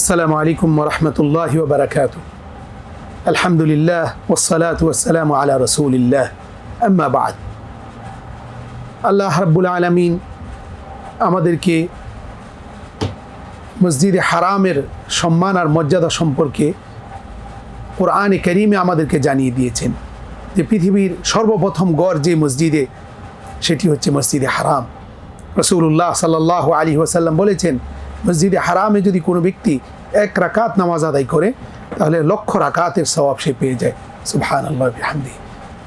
আসসালামু আলাইকুম রহমতুল্লাহ বারাকাত আলহামদুলিল্লাহ ওসালাত ওসালাম আলা রসুলিল্লাহ। আম্মাবাদ আল্লাহ রাব্বুল আলমিন আমাদেরকে মসজিদে হারামের সম্মান আর মর্যাদা সম্পর্কে কোরআনে করিমে আমাদেরকে জানিয়ে দিয়েছেন যে পৃথিবীর সর্বপ্রথম গড় যে মসজিদে, সেটি হচ্ছে মসজিদে হারাম। রসুল্লাহ সাল্লাহ আলী ওসাল্লাম বলেছেন মসজিদে হারামে যদি কোনো ব্যক্তি এক রাকাত নামাজ আদায় করে, তাহলে লক্ষ রাকাতের স্বভাব সে পেয়ে যায়। সুবহান আল্লাহ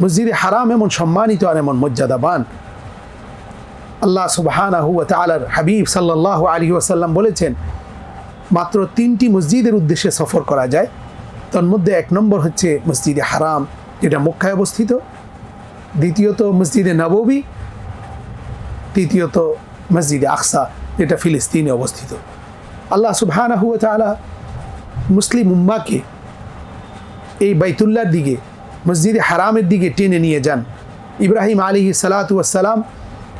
মসজিদে হারাম এমন সম্মানিত আর এমন মর্যাদাবান। আল্লাহ সুবহানাহু ওয়া হাবিব সাল্লাল্লাহু আলাইহি ওয়াসাল্লাম বলেছেন, মাত্র তিনটি মসজিদের উদ্দেশ্যে সফর করা যায়। তার মধ্যে এক নম্বর হচ্ছে মসজিদে হারাম, যেটা মক্কায় অবস্থিত। দ্বিতীয়ত মসজিদে নববী। তৃতীয়ত মসজিদে আকসা। যেটা ফিলিস্তিনে অবস্থিত। আল্লাহ তাআলা মুসলিম উম্মাকে এই বাইতুল্লাহর দিকে, মসজিদে হারামের দিকে টেনে নিয়ে যান। ইব্রাহিম আলী সালাতু ওয়াসালাম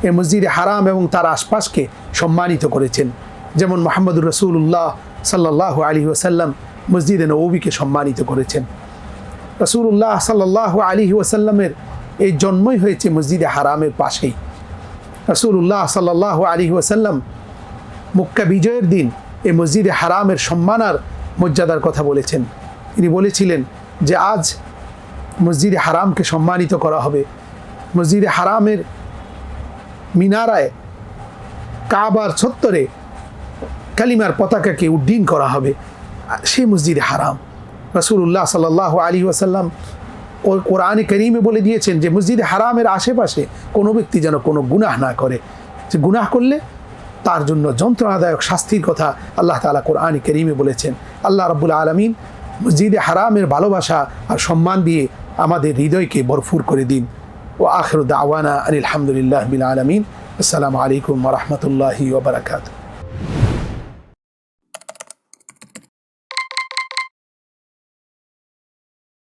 এই মসজিদে হারাম এবং তার আশপাশকে সম্মানিত করেছেন। যেমন মোহাম্মদুর রসুল্লাহ সাল্লাহ আলী ওসাল্লাম মসজিদে নবীকে সম্মানিত করেছেন। রসুল্লাহ সাল্লাহ আলী ওসাল্লামের এই জন্মই হয়েছে মসজিদে হারামের পাশেই। রসুল্লাহ সাল্লাহ আলী ওসাল্লাম মুক্কা বিজয়ের দিন এই মসজিদে হারামের সম্মানার মর্যাদার কথা বলেছেন। তিনি বলেছিলেন যে আজ মসজিদে হারামকে সম্মানিত করা হবে। মসজিদে হারামের মিনারায় কাবার ছত্তরে কালিমার পতাকাকে উড্ডীন করা হবে। সেই মসজিদে হারাম। রসুল্লাহ সাল্লাহ আলী ওয়াসাল্লাম ও কোরআনে করিমে বলে দিয়েছেন যে মসজিদে হারামের আশেপাশে কোনো ব্যক্তি যেন কোনো গুনাহ না করে। যে গুনাহ করলে তার জন্য যন্ত্রণাদায়ক শাস্তির কথা আল্লাহ তালা কোরআন করিমে বলেছেন। আল্লাহ রব্বুল আলমিন মসজিদে হারামের ভালোবাসা আর সম্মান দিয়ে আমাদের হৃদয়কে বরফুর করে দিন। ও আখর দাওয়ানা আনিল আলহামদুলিল্লাহ বিল আলমিন। আসসালামু আলাইকুম রহমতুল্লাহি ওবরাকাতু